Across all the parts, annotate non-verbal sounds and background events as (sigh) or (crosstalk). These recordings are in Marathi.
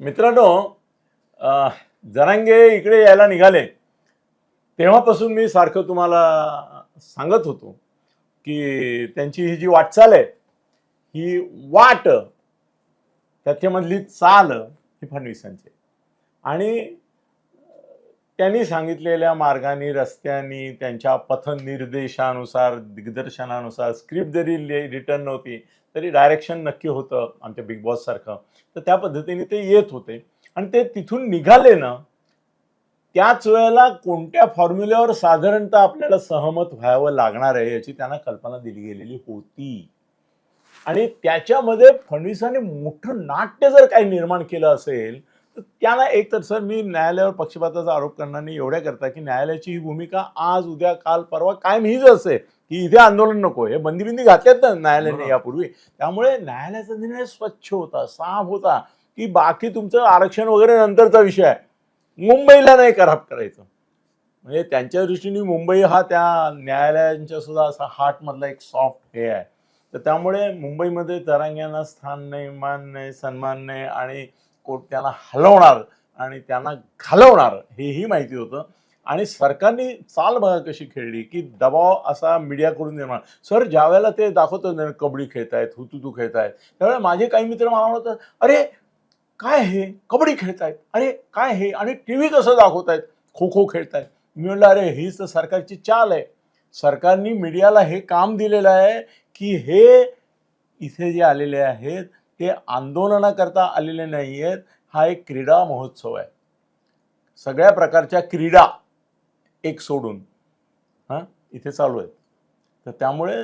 मित्रांनो जरांगे इकडे यायला निघाले. तेव्हापासून मी सारखं तुम्हाला सांगत होतो की त्यांची ही जी वाटचाल आहे ही वाट त्याच्यामधली चाल ही फडणवीसांची आणि त्यांनी सांगितलेल्या मार्गाने रस्त्यांनी त्यांच्या पथनिर्देशानुसार दिग्दर्शनानुसार स्क्रिप्ट जरी रिटर्न नव्हती तरी डायरेक्शन नक्की होतं आमच्या बिग बॉस सारखं. तर त्या पद्धतीने ते येत होते. आणि ते तिथून निघाले ना त्याच वेळेला कोणत्या फॉर्म्युल्यावर साधारणतः आपल्याला सहमत व्हावं लागणार आहे याची त्यांना कल्पना दिली गेलेली होती. आणि त्याच्यामध्ये फडणवीसांनी मोठं नाट्य जर काही निर्माण केलं असेल तर त्यांना एक तर सर मी न्यायालयावर पक्षपाताचा आरोप करणार नाही एवढ्या करता की न्यायालयाची ही भूमिका आज उद्या काल परवा कायम हीच असते की इथे आंदोलन नको. हे बंदी बिंदी घातल्यात ना न्यायालयाने. यापूर्वी. त्यामुळे न्यायालयाचा निर्णय स्वच्छ होता साफ होता की बाकी तुमचं आरक्षण वगैरे नंतरचा विषय आहे. मुंबईला नाही खराब करायचं. म्हणजे त्यांच्या दृष्टीने मुंबई हा त्या न्यायालयांच्या सुद्धा असा हार्टमधला एक सॉफ्ट हे आहे. तर त्यामुळे मुंबईमध्ये तरांग्यांना स्थान नाही मान नाही सन्मान नाही आणि कोर्ट त्यांना हलवणार आणि त्यांना घालवणार हेही माहिती होतं. आणि सरकारने चाल बघा कशी खेळली की दबाव असा मीडियाकडून निर्माण. सर ज्यावेळेला ते दाखवतात कबड्डी खेळतायत हुतुतू खेळतायत त्यावेळेला माझे काही मित्र मला म्हणतात अरे काय हे? कबड्डी खेळतायत? अरे काय हे? आणि टी व्ही कसं दाखवतायत? खो खो खेळतायत. मी म्हणलं अरे हीच तर सरकारची चाल आहे. सरकारने मीडियाला हे काम दिलेलं आहे की हे इथे जे आलेले आहेत ते आंदोलनाकरता आलेले नाही आहेत हा एक क्रीडा महोत्सव आहे. सगळ्या प्रकारच्या क्रीडा एक सोडून हां इथे चालू आहेत. तर त्यामुळे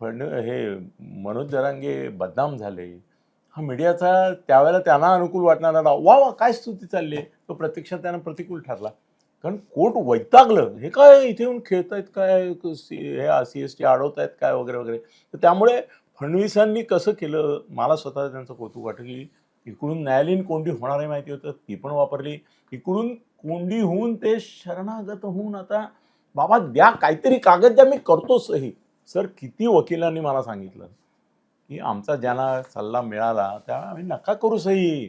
फड हे मनोज जरांगे बदनाम झाले. हा मीडियाचा त्यावेळेला त्यांना अनुकूल वाटणारा वा वा काय स्तुती चालली आहे? तो प्रत्यक्षात त्यांना प्रतिकूल ठरला. कारण कोर्ट वैतागलं. हे काय इथे येऊन खेळतायत? काय सी- हे सी एस टी अडवतायत काय वगैरे वगैरे. तर त्यामुळे फडणवीसांनी कसं केलं? मला स्वतः त्यांचं कौतुक वाटलं की इकडून न्यायालयीन कोंडी होणार आहे माहिती होतं ती पण वापरली. इकडून कोंडी होऊन ते शरणागत होऊन आता बाबा द्या काहीतरी कागद द्या मी करतो सही. सर किती वकिलांनी मला सांगितलं? की आमचा ज्यांना सल्ला मिळाला त्यावेळेला आम्ही नका करू सही.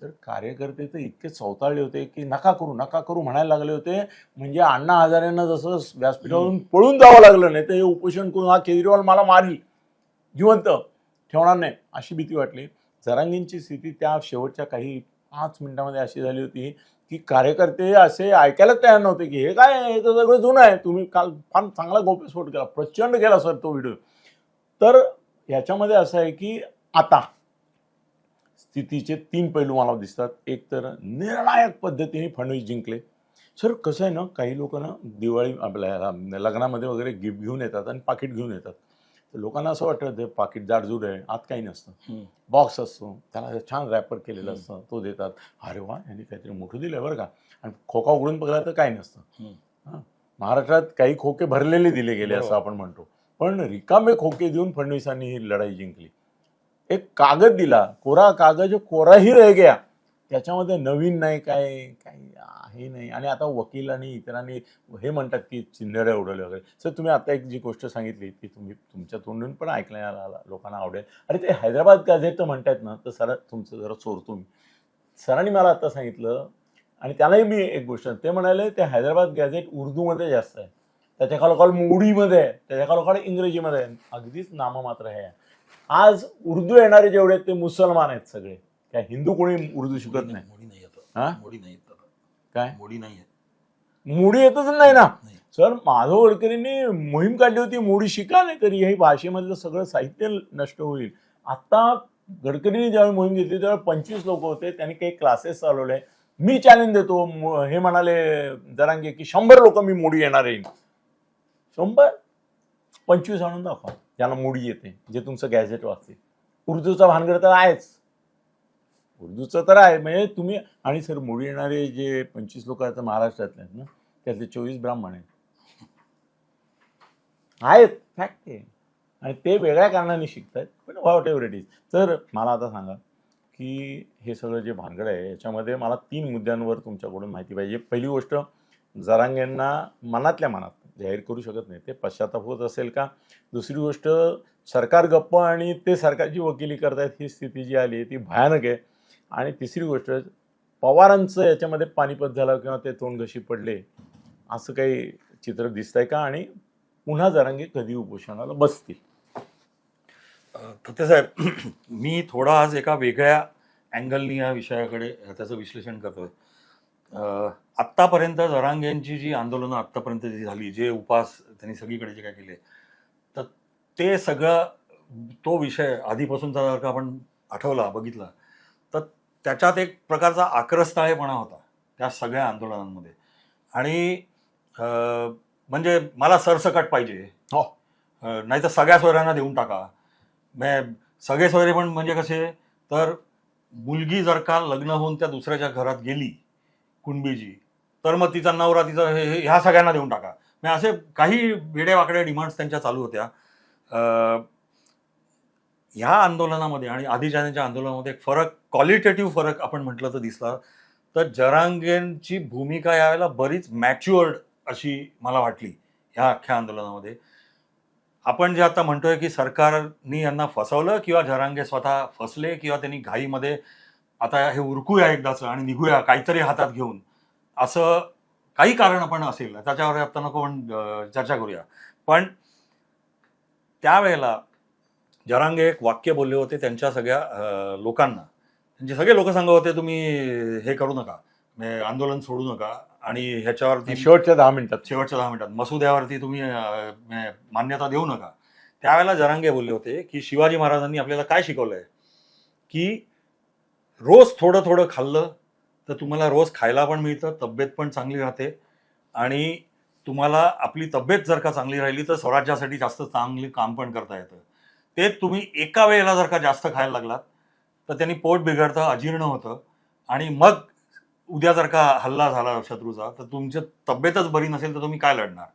सर कार्यकर्ते तर इतके चौताळले होते की नका करू नका करू म्हणायला लागले होते. म्हणजे अण्णा हजारेंना जसं व्यासपीठावरून पळून जावं लागलं नाही तर हे उपोषण करून हा केजरीवाल मला मारील. जिवंत ठेवणार नाही अशी भीती वाटली. जरांगींची स्थिती त्या शेवटच्या काही पाच मिनिटामध्ये अशी झाली होती की कार्यकर्ते असे ऐकायलाच तयार नव्हते की हे काय हे तर सगळं जुनं आहे. तुम्ही काल फार चांगला गोप्यस्फोट केला. प्रचंड केला सर तो व्हिडिओ. तर ह्याच्यामध्ये असं आहे की आता स्थितीचे तीन पैलू मला दिसतात. एक तर निर्णायक पद्धतीने फडणवीस जिंकले. सर कसं आहे ना काही लोक ना दिवाळी आपल्या लग्नामध्ये वगैरे गिफ्ट घेऊन येतात आणि पाकिट घेऊन येतात. तर लोकांना असं वाटतं ते पाकिट जाडजूड आहे आत काही नसतं. बॉक्स असतो त्याला छान रॅपर केलेलं. असतं तो देतात अरे वा यांनी काहीतरी मोठं दिलं बरं का आणि खोका उघडून बघला तर काही नसतं. हां महाराष्ट्रात काही खोके भरलेले दिले गेले असं. आपण म्हणतो पण रिकामे खोके देऊन फडणवीसांनी ही लढाई जिंकली एक कागद दिला कोरा कागद जो कोराही रह गया त्याच्यामध्ये नवीन नाही काय काही आहे नाही. आणि आता वकील आणि इतरांनी हे म्हणतात की चिंधड्या उडवल्या वगैरे. सर तुम्ही आता एक जी गोष्ट सांगितली ती तुम्ही तुमच्या तोंडून पण ऐकण्याला लोकांना आवडेल. अरे ते हैदराबाद गॅझेट म्हणतायत ना तर सर तुमचं जरा चोरतो मी. सरांनी मला आता सांगितलं आणि त्यालाही मी एक गोष्ट ते म्हणाले ते हैदराबाद गॅझेट उर्दूमध्ये जास्त आहे. त्याच्या खालोखाल मोडीमध्ये आहे. त्याच्या खालोखाल इंग्रजीमध्ये आहे. अगदीच नाममात्र हे आहे. आज उर्दू येणारे जेवढे आहेत ते मुसलमान आहेत सगळे. काय हिंदू कोणी उर्दू शिकत नाही. मोडी नाही येत काय? मोडी नाही मोडी येतच नाही ना. नाही. सर माधव गडकरींनी मोहीम काढली होती मोडी शिका नाही तरी हे भाषेमधलं सगळं साहित्य नष्ट होईल. आता गडकरींनी ज्यावेळी मोहीम घेतली त्यावेळी पंचवीस लोक होते त्यांनी काही क्लासेस चालवले. मी चॅलेंज देतो मो- हे म्हणाले जरांगे की शंभर लोक मी मोडी येणार येईन शंभर? पंचवीस आणून दाखवा ज्याला मोडी येते जे तुमचं गॅझेट वाचते. उर्दूचा भानगड तर आहेच. उर्दूचं तर आहे. म्हणजे तुम्ही आणि सर मुळी येणारे जे पंचवीस लोक आहेत महाराष्ट्रातले आहेत ना त्यातले चोवीस ब्राह्मण आहेत. आहेत फॅक्ट आहे. आणि ते वेगळ्या कारणाने शिकतात पण व्हॉट एव्हर इट इज तर मला आता सांगा की हे सगळं जे भानगड आहे याच्यामध्ये मला तीन मुद्द्यांवर तुमच्याकडून माहिती पाहिजे. पहिली गोष्ट जरांगेंना मनातल्या मनात जाहीर करू शकत नाही. ते पश्चाताप होत असेल का? दुसरी गोष्ट सरकार गप्प आणि ते सरकारची वकिली करतायत ही स्थिती जी आली आहे ती भयानक आहे. आणि तिसरी गोष्ट पवारांचं याच्यामध्ये पानिपत झालं किंवा ते तोंड घशी पडले असं काही चित्र दिसतंय का? आणि पुन्हा जरांगे कधी उपोषणाला बसतील. साहेब मी थोडा आज एका वेगळ्या अँगलनी या विषयाकडे त्याचं विश्लेषण करतोय. आत्तापर्यंत जरांगेंची जी आंदोलनं आत्तापर्यंत जी झाली जे उपास त्यांनी सगळीकडे जे काय केले तर ते सगळं तो विषय आधीपासूनचा जर का आपण आठवला बघितला त्याच्यात एक प्रकारचा आक्रस्ताळेपणा होता त्या सगळ्या आंदोलनांमध्ये. आणि म्हणजे मला सरसकट पाहिजे. हो. नाही तर सगळ्या सोयऱ्यांना देऊन टाका. सगळे सोयरे पण म्हणजे कसे तर मुलगी जर का लग्न होऊन त्या दुसऱ्याच्या घरात गेली कुणबीची तर मग तिचा नवरा तिचा हे- हे- ह्या सगळ्यांना देऊन टाका. म्हणजे असे काही वेडेवाकडे डिमांड्स त्यांच्या चालू होत्या. ह्या आंदोलनामध्ये आणि आधीच्या आंदोलनामध्ये एक फरक क्वालिटेटिव्ह फरक आपण म्हटलं तर दिसला. तर जरांगेंची भूमिका यावेळेला बरीच मॅच्युअर्ड अशी मला वाटली ह्या अख्ख्या आंदोलनामध्ये. आपण जे आता म्हणतोय की सरकारनी यांना फसवलं किंवा जरांगे स्वतः फसले किंवा त्यांनी घाईमध्ये आता हे उरकूया एकदाचं आणि निघूया काहीतरी हातात घेऊन असं काही कारण आपण असेल. त्याच्यावर आता नको पण चर्चा करूया. पण त्यावेळेला जरांगे एक वाक्य बोलले होते त्यांच्या सगळ्या लोकांना. त्यांचे सगळे लोक सांगत होते तुम्ही हे करू नका. आंदोलन सोडू नका. आणि ह्याच्यावरती शेवटच्या दहा मिनिटात. शेवटच्या दहा मिनिटात. मसुद्यावरती तुम्ही मान्यता देऊ नका. त्यावेळेला जरांगे बोलले होते की शिवाजी महाराजांनी आपल्याला काय शिकवलंय? की रोज थोडं थोडं खाल्लं तर तुम्हाला रोज खायला पण मिळतं तब्येत पण चांगली राहते. आणि तुम्हाला आपली तब्येत जर का चांगली राहिली तर स्वराज्यासाठी जास्त चांगली काम पण करता येतं. ते तुम्ही एका वेळेला जर का जास्त खायला लागलात तर त्यांनी पोट बिघडतं अजीर्ण होतं. आणि मग उद्या जर का हल्ला झाला शत्रूचा तर तुमची तब्येतच बरी नसेल तर तुम्ही काय लढणार?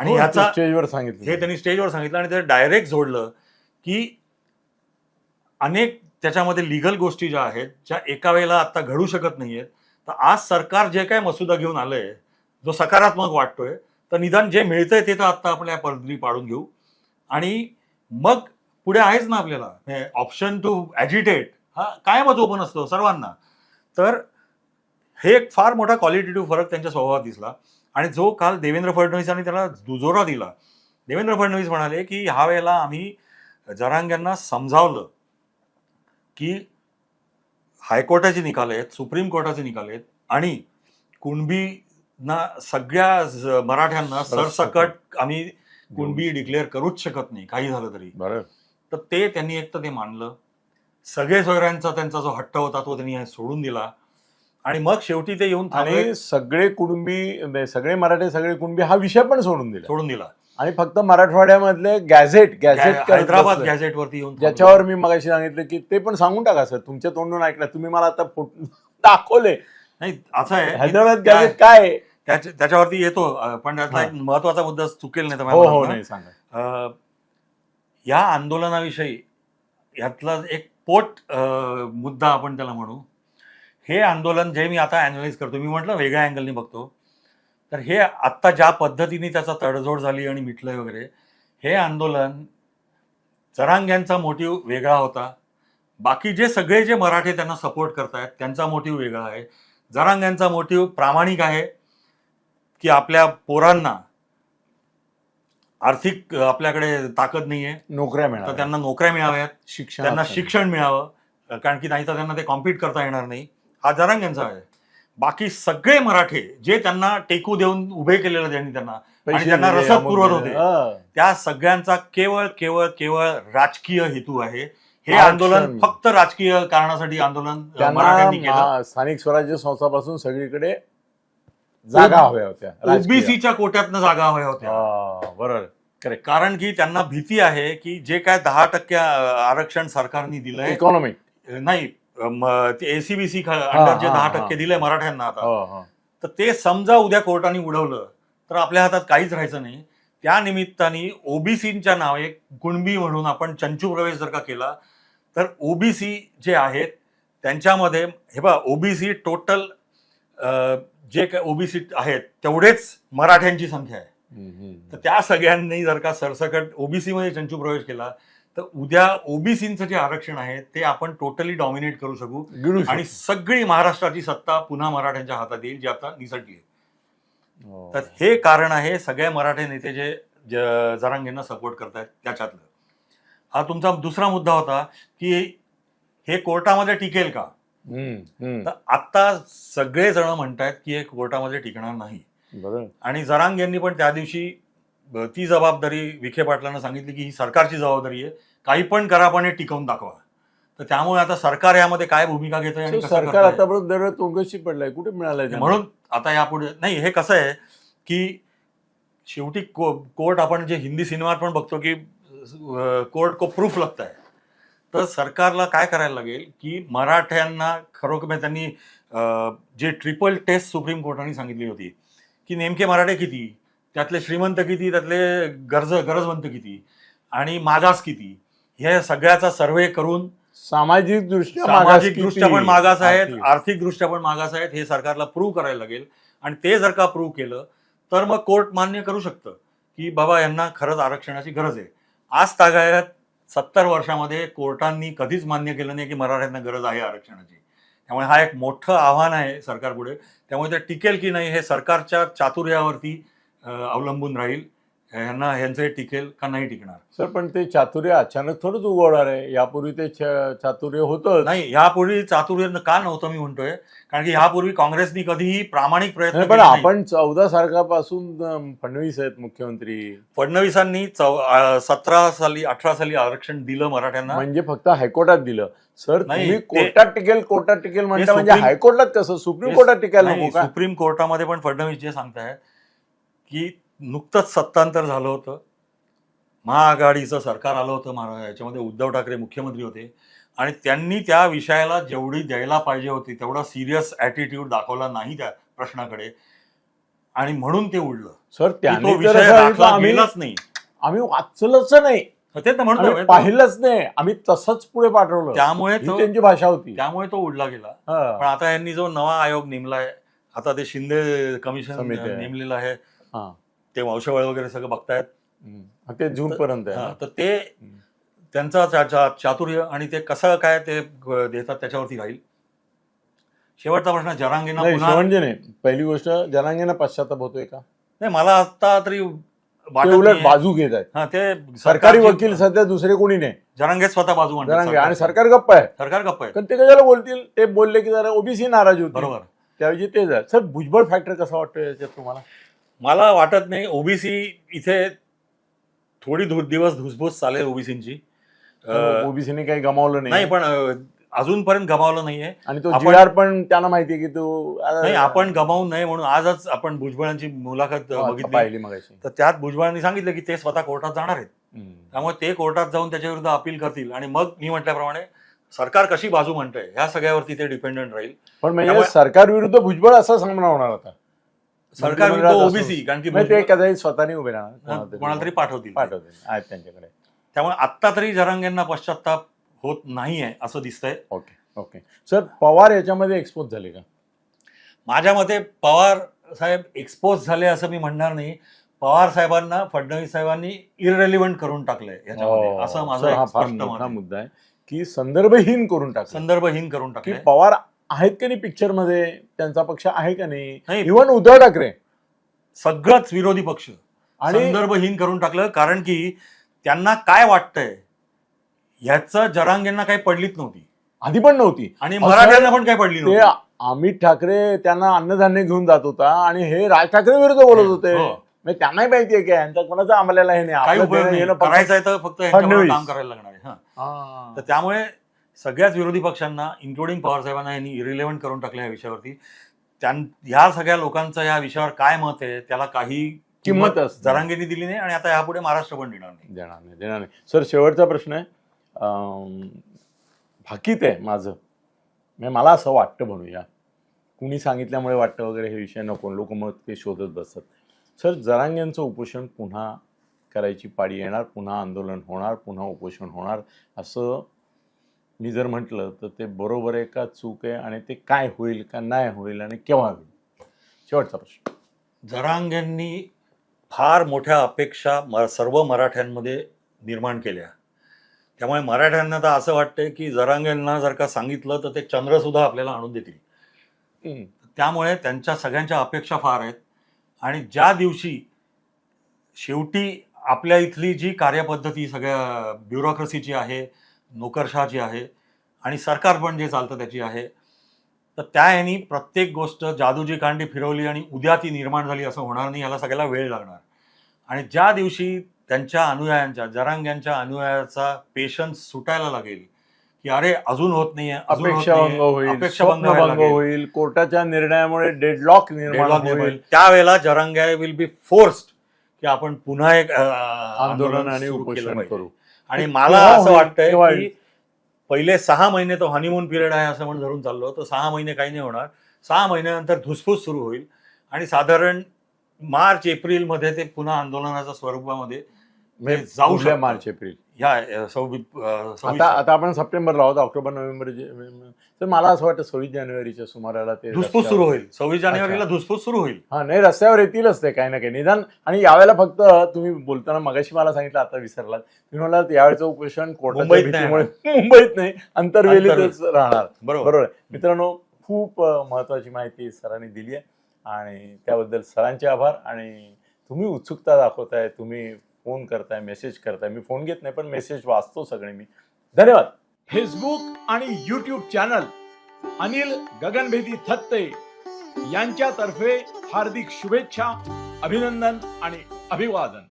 आणि हो, ह्याचा स्टेजवर सांगितलं. हे त्यांनी स्टेजवर सांगितलं आणि ते डायरेक्ट जोडलं की अनेक त्याच्यामध्ये लिगल गोष्टी ज्या आहेत ज्या एका वेळेला आता घडू शकत नाहीयेत तर आज सरकार जे काय मसुदा घेऊन आलंय जो सकारात्मक वाटतोय तर निदान जे मिळतंय ते तर आता आपल्या पदरी पाडून घेऊ. आणि मग पुढे आहेच ना आपल्याला. ऑप्शन टू ॲजिटेट हा कायमच ओपन असतो सर्वांना. तर हे एक फार मोठा क्वालिटेटिव्ह फरक त्यांच्या स्वभावात दिसला. आणि जो काल देवेंद्र फडणवीसांनी त्याला दुजोरा दिला. देवेंद्र फडणवीस म्हणाले की ह्या वेळेला आम्ही जरांग्यांना समजावलं की हायकोर्टाचे निकाल आहेत सुप्रीम कोर्टाचे निकाल आहेत आणि कुणबीना सगळ्या मराठ्यांना सरसकट आम्ही कुणबी डिक्लेअर करूच शकत नाही काही झालं तरी. बरं. तर ते त्यांनी एक तर ते मानलं. सगळे सोयऱ्यांचा त्यांचा जो हट्ट होता तो त्यांनी सोडून दिला. आणि मग शेवटी ते येऊन आणि सगळे कुटुंबी म्हणजे सगळे मराठे सगळे कुटुंबी हा विषय पण सोडून दिला. सोडून दिला. आणि फक्त मराठवाड्यामधले गॅझेट गॅझेट हैदराबाद बसले. गॅझेटवरती येऊन. ज्याच्यावर मी मगाशी सांगितलं की ते पण सांगून टाका सर. तुमच्या तोंडून ऐकलं. तुम्ही मला आता फोट- दाखवले. नाही असं आहे. हैदराबाद गॅझेट काय? त्याच्या- त्याच्यावरती येतो अं, पण त्याचा हा. एक महत्त्वाचा मुद्दा चुकेल नाही तर हो हो मनातनं. नाही सांगा. अं, या आंदोलनाविषयी यातला एक पोट अं, मुद्दा आपण त्याला म्हणू. हे आंदोलन जे मी आता अॅनालाइज करतो मी म्हटलं वेगळ्या अँगलनी बघतो. तर हे आत्ता ज्या पद्धतीने त्याचा तडजोड झाली आणि मिटलंय वगैरे हे आंदोलन जरांग्यांचा मोटिव्ह वेगळा होता. बाकी जे सगळे जे मराठे त्यांना सपोर्ट करतायत त्यांचा मोटिव्ह वेगळा आहे. जरांग्यांचा मोटिव्ह प्रामाणिक आहे. की आपल्या पोरांना आर्थिक आपल्याकडे ताकद नाहीये. नोकऱ्या तर मिळाल्या त्यांना नोकऱ्या मिळाव्यात. शिक्षण त्यांना शिक्षण मिळावं कारण की नाही तर त्यांना ते कॉम्पिट करता येणार नाही. हा जरांग्यांचा आहे. बाकी सगळे मराठे जे त्यांना टेकू देऊन उभे केलेलं त्यांनी त्यांना आणि त्यांना रसद पुरवत होते. त्या सगळ्यांचा केवळ केवळ केवळ राजकीय हेतू आहे. हे. आंदोलन फक्त राजकीय कारणासाठी आंदोलन मराठ्यांनी केलं. स्थानिक स्वराज्य संस्थापासून सगळीकडे जागा हव्या होत्या राजकीय. ओबीसीच्या कोट्यातनं जागा हव्या होत्या. हा, बरोबर. करेक्ट कारण की त्यांना भीती आहे की जे काय दहा टक्के आरक्षण सरकारने दिलंय इकॉनॉमिक नाही म, ते एसीबीसी अंडर जे हा, दहा हा. टक्के दिलंय मराठ्यांना आता. हो, तर ते समजा उद्या कोर्टाने उडवलं तर आपल्या हातात काहीच राहायचं नाही. त्या निमित्ताने ओबीसीच्या नावे कुणबी म्हणून आपण चंचू प्रवेश जर का केला तर ओबीसी जे आहेत त्यांच्यामध्ये हे बघा ओबीसी टोटल जे काय ओबीसी आहेत तेवढेच मराठ्यांची संख्या आहे. तर त्या सगळ्यांनी जर का सरसकट ओबीसी मध्ये चंचू प्रवेश केला तर उद्या ओबीसीचं जे आरक्षण आहे ते आपण टोटली डॉमिनेट करू शकू. आणि सगळी महाराष्ट्राची सत्ता पुन्हा मराठ्यांच्या हातात येईल जी आता निसटली आहे. शकतो. तर हे कारण आहे सगळे मराठी नेते जे जरांगेंना सपोर्ट करतायत त्याच्यातलं. हा तुमचा दुसरा मुद्दा होता की हे कोर्टामध्ये टिकेल का. तर आता सगळे जण म्हणतायत की हे कोर्टामध्ये टिकणार नाही. आणि जरांग यांनी पण त्या दिवशी ती जबाबदारी विखे पाटलांना सांगितली की ही सरकारची जबाबदारी आहे काही पण करा पण हे टिकवून दाखवा. तर त्यामुळे आता सरकार यामध्ये काय भूमिका So, कसं सरकार? आतापर्यंत दर तोंगशी पडलाय. कुठे मिळालाय? म्हणून आता यापुढे नाही हे कसं आहे की शेवटी को, कोर्ट आपण जे हिंदी सिनेमात पण बघतो की कोर्ट को प्रूफ लागत आहे तर सरकारला काय करायला लागेल की मराठ्यांना खरोखर म्हणजे त्यांनी जे ट्रिपल टेस्ट सुप्रीम कोर्टाने सांगितली होती की नेमके मराठे किती त्यातले श्रीमंत किती त्यातले गरज गरजवंत किती आणि मागास किती हे सगळ्याचा सर्वे करून सामाजिक दृष्ट्या सामाजिक दृष्ट्या पण मागास आहेत आर्थिक. आर्थिक दृष्ट्या पण मागास आहेत हे सरकारला प्रूव्ह करायला लागेल. आणि ते जर का प्रूव्ह केलं तर मग कोर्ट मान्य करू शकतं की बाबा यांना खरंच आरक्षणाची गरज आहे. आज तागायत सत्तर वर्षामध्ये कोर्टांनी कधीच मान्य केलं नाही की मराठ्यांना गरज आहे आरक्षणाची. त्यामुळे हा एक मोठं आव्हान आहे सरकारपुढे. त्यामुळे ते टिकेल की नाही हे सरकारच्या चातुर्यावरती अवलंबून राहील. ह्यांना ह्यांचं हे टिकेल का नाही टिकणार? सर पण ते चातुर्य अचानक थोडंच उगवणार आहे. यापूर्वी ते च- चातुर्य होतं नाही यापूर्वी चातुर्य का नव्हतं मी म्हणतोय? कारण की यापूर्वी काँग्रेसनी कधीही प्रामाणिक प्रयत्न पण. आपण चौदा सारखापासून फडणवीस आहेत मुख्यमंत्री. फडणवीसांनी सतरा साली अठरा साली आरक्षण दिलं मराठ्यांना. म्हणजे फक्त हायकोर्टात दिलं. सर नाही, तुम्ही कोर्टात टिकेल कोर्टात टिकेल म्हणता म्हणजे सुप्रीम- हायकोर्टात कसं? सुप्रीम कोर्टात टिकायला सुप्रीम कोर्टामध्ये पण फडणवीस जे सांगतायत की नुकतंच सत्तांतर झालं होतं. महाआघाडीचं सरकार आलं होतं महा- याच्यामध्ये उद्धव ठाकरे मुख्यमंत्री होते. आणि त्यांनी त्या विषयाला जेवढी द्यायला पाहिजे होती तेवढा सिरियस ॲटिट्यूड दाखवला नाही त्या प्रश्नाकडे. आणि म्हणून ते उडलं. सर त्याने तो तर गेलाच नाही. आम्ही वाचलंच नाही. तेच ना आम्ही म्हणतो पाहिलंच नाही. आम्ही तसंच पुढे पाठवलं. त्यामुळे तो त्यांची भाषा होती. त्यामुळे तो उडला गेला. पण आता यांनी जो नवा आयोग नेमलाय आता ते शिंदे कमिशन. नेमलेलं आहे. ते वंशवळ वगैरे सगळं बघतायत. ते जून पर्यंत आहे हा, ना? तर ते त्यांचा चा- चा- चातुर्य आणि ते कसं काय ते ग- देतात त्याच्यावरती राहील? शेवटचा प्रश्न जरांगीना नाही पुन्हा म्हणजे नाही. पहिली गोष्ट जनांगेना पश्चाताप होतोय का? नाही मला आता तरी ते उलट नाहीये. बाजू घेत आहेत. हा ते सरकारी वकील सध्या दुसरे कोणी नाही. जरांगे स्वतः बाजू म्हणतात जनांगे आणि सरकारची. सरकार गप्प आहे. सरकार गप्प आहे. पण ते कशाला बोलतील? ते बोलले की जरा ओबीसी नाराज होती बरोबर. त्याऐवजी ते झालं. सर भुजबळ फॅक्टर कसा वाटतो याच्यात तुम्हाला? मला वाटत नाही ओबीसी इथे थोडी धु- दिवस धुसफूस चालेल ओबीसीची. ओबीसीने काही गमावलं नाही. नाही पण अजूनपर्यंत गमावलं नाहीये. आणि तो आपण- जिआर पण त्यांना माहितीये की तो नाही आपण गमावून नाही म्हणून आजच आपण भुजबळांची मुलाखत अ, बघितली. तर त्यात भुजबळांनी सांगितलं की ते स्वतः कोर्टात जाणार आहेत. त्यामुळे ते कोर्टात जाऊन त्याच्या विरुद्ध अपील करतील. आणि मग मी म्हटल्याप्रमाणे सरकार कशी बाजू म्हणतंय ह्या सगळ्यावरती ते डिपेंडंट राहील. पण म्हणजे सरकार विरुद्ध भुजबळ असा सामना होणार होता. सरकार विरुद्ध ओबीसी कारण की ते कदाचित स्वतःने उभे राहणार कोणाला तरी पाठवतील पाठवतील आहेत त्यांच्याकडे. त्यामुळे आत्ता तरी जरांगेंना पश्चाताप होत नाहीये असं दिसतंय. Okay okay. सर पवार याच्यामध्ये एक्सपोज झाले का? माझ्या मते पवार साहेब एक्सपोज झाले असं मी म्हणणार नाही. पवार साहेबांना फडणवीस साहेबांनी इररेलिव्हंट करून टाकलंय याच्यामध्ये. हो. असं माझं हा आहे. मुद्दा आहे की संदर्भहीन करून टाकलं संदर्भहीन करून की टाकले पवार आहेत का नाही पिक्चरमध्ये? त्यांचा पक्ष आहे का नाही? नाही. इव्हन उद्धव ठाकरे. सगळंच विरोधी पक्ष. आणि संदर्भहीन करून टाकलं कारण की त्यांना काय वाटतंय? ह्याचं जरांगेंना काही पडलीच नव्हती. आधी पण नव्हती. आणि असं- मराठ्यांना पण काही पडली ते नव्हती. अमित ठाकरे त्यांना अन्नधान्य घेऊन जात होता आणि हे राज ठाकरे विरुद्ध बोलत होते. हो. म्हणजे त्यांनाही माहितीये की यांचा कोणाचा आम्हाला हे नाही. काही आपलं उपयोग देणं नाही. घेणं फक्त- करायचं आहे तर फक्त ह्यांच्याबरोबर फडणवीस. काम करायला लागणार आहे. हा. हा. तर त्यामुळे सगळ्याच विरोधी पक्षांना इन्क्लुडिंग पवार साहेबांना यांनी इरिलेव्हंट करून टाकलं या विषयावरती. त्यां ह्या सगळ्या लोकांचं या विषयावर काय मत आहे त्याला काही किंमत. जरांगेनी दिली नाही आणि आता यापुढे महाराष्ट्र पण देणार नाही. देणार नाही देणार नाही. सर शेवटचा प्रश्न आहे. भाकीत आहे माझं. म्हणजे मला असं वाटतं म्हणूया. कुणी सांगितल्यामुळे वाटतं वगैरे हे विषय नको लोक मग ते शोधत बसतात. सर जरांग्यांचं उपोषण पुन्हा करायची पाळी येणार पुन्हा आंदोलन होणार पुन्हा उपोषण होणार असं मी जर म्हटलं तर ते बरोबर आहे का चूक आहे आणि ते काय होईल का नाही होईल आणि केव्हा होईल? शेवटचा प्रश्न. जरांगेंनी फार मोठ्या अपेक्षा म- सर्व मराठ्यांमध्ये निर्माण केल्या. त्यामुळे मराठ्यांना तर असं वाटतंय की जरांगेंना जर का सांगितलं तर ते चंद्र सुद्धा आपल्याला आणून देतील. त्यामुळे त्यांच्या सगळ्यांच्या अपेक्षा फार आहेत. आणि ज्या दिवशी शेवटी आपल्या इथली जी कार्यपद्धती सगळ्या ब्युरोक्रेसीची आहे नोकरशाची आहे आणि सरकार पण जे चालतं त्याची आहे तर त्या ह्यानी प्रत्येक गोष्ट जादूची कांडी फिरवली आणि उद्या ती निर्माण झाली असं होणार नाही याला सगळ्याला वेळ लागणार आणि ज्या दिवशी त्यांच्या अनुयायांच्या जरांग्यांच्या अनुयायाचा पेशन्स सुटायला लागेल की अरे अजून होत नाहीये अपेक्षाभंग होईल. होईल कोर्टाच्या निर्णयामुळे डेडलॉक निर्माण होईल. त्यावेळेला जरांगे विल बी फोर्स्ड की आपण पुन्हा एक आंदोलन आणि उपोषण. करू आणि मला असं वाटतंय की. पहिले सहा महिने तो हनीमून पिरियड आहे असं म्हणून धरून चाललो. तर सहा महिने काही नाही होणार. सहा महिन्यानंतर धुसफूस सुरू होईल. आणि साधारण मार्च एप्रिलमध्ये ते पुन्हा आंदोलनाच्या स्वरूपामध्ये म्हणजे जाऊ शकतं. March April. ह्या सव्वीस आता आता आपण सप्टेंबरला आहोत ऑक्टोबर नोव्हेंबर जे- तर मला असं वाटतं सव्वीस जानेवारीच्या सुमाराला ते धुसफूस सुरू होईल. सव्वीस जानेवारीला. धुसफूस सुरू होईल. हा नाही रस्त्यावर येतीलच ते काही ना काही. निदान आणि यावेळेला फक्त तुम्ही बोलताना मगाशी मला सांगितलं आता विसरलात. तुम्ही म्हणालात यावेळेचं उपोषण कोर्टाच्या मुंबईत नाही भीतीमुळे (laughs) मुंबईत नाही अंतर्वेलीतच राहणार. बरोबर. बरोबर आहे. मित्रांनो खूप अ, महत्वाची माहिती सरांनी दिली आहे. आणि त्याबद्दल सरांचे आभार. आणि तुम्ही उत्सुकता दाखवताय तुम्ही फोन करताय मेसेज करताय. मी फोन घेत नाही पण मेसेज वाचतो सगळे मी. धन्यवाद. फेसबुक आणि युट्यूब चॅनल अनिल गगनभेदी थत्ते यांच्यातर्फे हार्दिक शुभेच्छा अभिनंदन आणि अभिवादन.